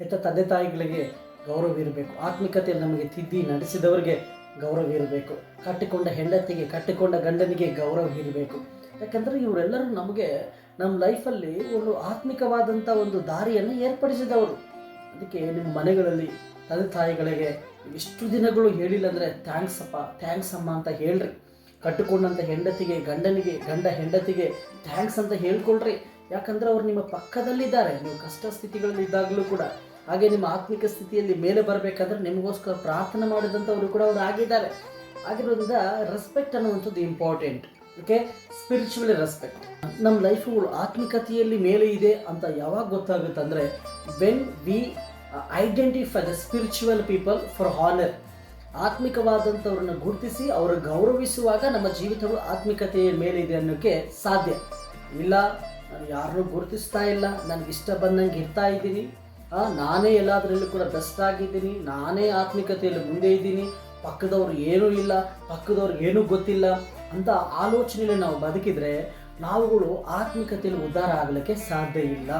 ಹೆತ್ತ ತಂದೆ ತಾಯಿಗಳಿಗೆ ಗೌರವ ಇರಬೇಕು. ಆತ್ಮಿಕತೆಯಲ್ಲಿ ನಮಗೆ ತಿದ್ದಿ ನಡೆಸಿದವರಿಗೆ ಗೌರವ ಇರಬೇಕು. ಕಟ್ಟಿಕೊಂಡ ಹೆಂಡತಿಗೆ, ಕಟ್ಟಿಕೊಂಡ ಗಂಡನಿಗೆ ಗೌರವ ಇರಬೇಕು. ಯಾಕಂದರೆ ಇವರೆಲ್ಲರೂ ನಮಗೆ, ನಮ್ಮ ಲೈಫಲ್ಲಿ ಒಂದು ಆತ್ಮಿಕವಾದಂಥ ಒಂದು ದಾರಿಯನ್ನು ಏರ್ಪಡಿಸಿದವರು. ಅದಕ್ಕೆ ನಿಮ್ಮ ಮನೆಗಳಲ್ಲಿ ತಂದೆ ತಾಯಿಗಳಿಗೆ ಇಷ್ಟು ದಿನಗಳು ಹೇಳಿಲ್ಲ ಅಂದರೆ ಥ್ಯಾಂಕ್ಸ್ ಅಪ್ಪ ಥ್ಯಾಂಕ್ಸ್ ಅಮ್ಮ ಅಂತ ಹೇಳ್ರಿ. ಕಟ್ಟಿಕೊಂಡಂಥ ಹೆಂಡತಿಗೆ, ಗಂಡನಿಗೆ, ಗಂಡ ಹೆಂಡತಿಗೆ ಥ್ಯಾಂಕ್ಸ್ ಅಂತ ಹೇಳ್ಕೊಳ್ರಿ. ಯಾಕಂದರೆ ಅವ್ರು ನಿಮ್ಮ ಪಕ್ಕದಲ್ಲಿದ್ದಾರೆ. ನೀವು ಕಷ್ಟ ಸ್ಥಿತಿಗಳಲ್ಲಿ ಇದ್ದಾಗಲೂ ಕೂಡ ಹಾಗೆ ನಿಮ್ಮ ಆತ್ಮಿಕ ಸ್ಥಿತಿಯಲ್ಲಿ ಮೇಲೆ ಬರಬೇಕಾದ್ರೆ ನಿಮಗೋಸ್ಕರ ಪ್ರಾರ್ಥನೆ ಮಾಡಿದಂಥವರು ಕೂಡ ಅವರು ಆಗಿದ್ದಾರೆ. ಆಗಿರೋದ್ರಿಂದ ರೆಸ್ಪೆಕ್ಟ್ ಅನ್ನುವಂಥದ್ದು ಇಂಪಾರ್ಟೆಂಟ್ ಓಕೆ ಸ್ಪಿರಿಚುವಲಿ ರೆಸ್ಪೆಕ್ಟ್ ನಮ್ಮ ಲೈಫುಗಳು ಆತ್ಮಿಕತೆಯಲ್ಲಿ ಮೇಲೆ ಇದೆ ಅಂತ ಯಾವಾಗ ಗೊತ್ತಾಗುತ್ತೆ ಅಂದರೆ when we identify the spiritual people for honour ಆತ್ಮಿಕವಾದಂಥವ್ರನ್ನ ಗುರುತಿಸಿ ಅವರ ಗೌರವಿಸುವಾಗ ನಮ್ಮ ಜೀವಿತಗಳು ಆತ್ಮಿಕತೆಯ ಮೇಲೆ ಇದೆ ಅನ್ನೋಕ್ಕೆ ಸಾಧ್ಯ. ಇಲ್ಲ, ನಾನು ಯಾರನ್ನೂ ಗುರುತಿಸ್ತಾ ಇಲ್ಲ ನನಗೆ ಇಷ್ಟ ಬಂದಂಗೆ ಇರ್ತಾ ಇದ್ದೀನಿ. ನಾನೇ ಎಲ್ಲದರಲ್ಲೂ ಕೂಡ ಬೆಸ್ಟ್ ಆಗಿದ್ದೀನಿ. ನಾನೇ ಆತ್ಮಿಕತೆಯಲ್ಲಿ ಮುಂದೆ ಇದ್ದೀನಿ. ಪಕ್ಕದವ್ರು ಏನೂ ಇಲ್ಲ, ಪಕ್ಕದವ್ರಿಗೆ ಏನೂ ಗೊತ್ತಿಲ್ಲ ಅಂತ ಆಲೋಚನೆಯಲ್ಲಿ ನಾವು ಬದುಕಿದ್ರೆ ನಾವುಗಳು ಆತ್ಮಿಕತೆಯಲ್ಲಿ ಉದ್ಧಾರ ಆಗಲಿಕ್ಕೆ ಸಾಧ್ಯ ಇಲ್ಲ.